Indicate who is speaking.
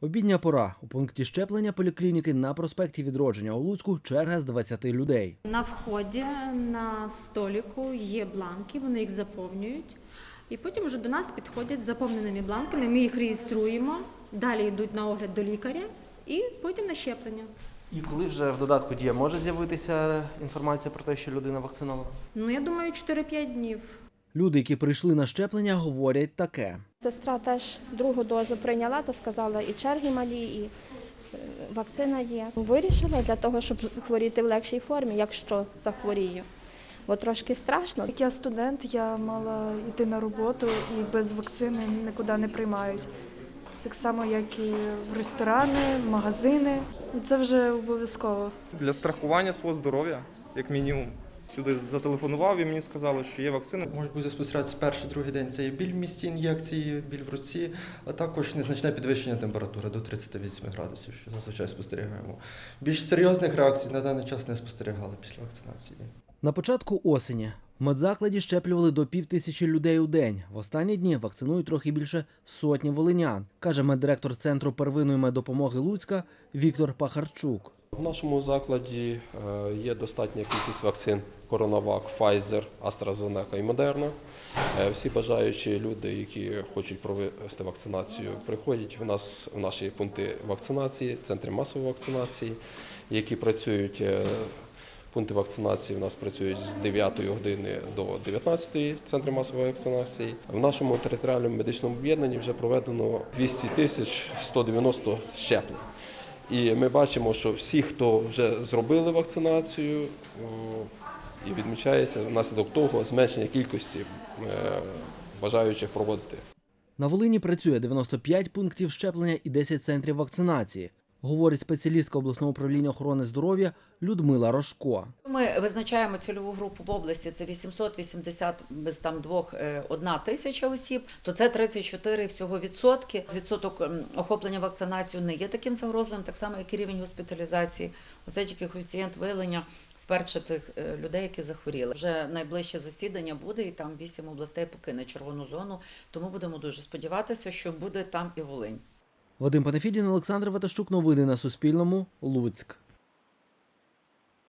Speaker 1: Обідня пора. У пункті щеплення поліклініки на проспекті Відродження у Луцьку черга з 20 людей.
Speaker 2: На вході на століку є бланки, вони їх заповнюють. І потім вже до нас підходять з заповненими бланками. Ми їх реєструємо, далі йдуть на огляд до лікаря і потім на щеплення.
Speaker 3: І коли вже в додатку дія може з'явитися інформація про те, що людина вакцинована?
Speaker 2: Ну, я думаю, 4-5 днів.
Speaker 1: Люди, які прийшли на щеплення, говорять таке.
Speaker 4: Сестра теж другу дозу прийняла, то сказала, і черги малі, і е, вакцина є. Вирішила для того, щоб хворіти в легшій формі, якщо захворію. Бо трошки страшно.
Speaker 5: Як я студент, я мала йти на роботу і без вакцини нікуди не приймають. Так само, як і в ресторани, магазини. Це вже обов'язково.
Speaker 6: для страхування свого здоров'я, як мінімум. Сюди зателефонував і мені сказали, що є вакцина.
Speaker 7: Може бути спостерігатися перший, другий день це є біль в місці ін'єкції, біль в руці, а також незначне підвищення температури до 38 градусів, що зазвичай спостерігаємо. Більш серйозних реакцій на даний час не спостерігали після вакцинації.
Speaker 1: На початку осені в медзакладі щеплювали до пів тисячі людей у день. В останні дні вакцинують трохи більше сотні волинян, каже меддиректор центру первинної меддопомоги Луцька Віктор Пахарчук.
Speaker 8: В нашому закладі е, є достатня кількість вакцин Коронавак, Pfizer, AstraZeneca і Moderna. Е, Всі бажаючі люди, які хочуть провести вакцинацію, приходять в нас в наші пункти вакцинації, центри масової вакцинації, які працюють. е, Пункти вакцинації у нас працюють з 9 години до 19 центри масової вакцинації. В нашому територіальному медичному об'єднанні вже проведено 200 тисяч 190 щеплень. І ми бачимо, що всі, хто вже зробили вакцинацію, і відмічається внаслідок того зменшення кількості е, бажаючих проводити.
Speaker 1: На Волині працює 95 пунктів щеплення і 10 центрів вакцинації, говорить спеціалістка обласного управління охорони здоров'я Людмила Рожко.
Speaker 9: Ми визначаємо цільову групу в області. Це 880 без там двох е, одна тисяча осіб. То це 34 всього відсотки. Відсоток ем, охоплення вакцинацією не є таким загрозливим, так само як і рівень госпіталізації. Оце тільки коефіцієнт виявлення вперше тих е, людей, які захворіли. Вже найближче засідання буде, і там вісім областей покине червону зону. Тому будемо дуже сподіватися, що буде там і Волинь.
Speaker 1: Вадим Панафідін, Олександр Ватащук. Новини на Суспільному. Луцьк.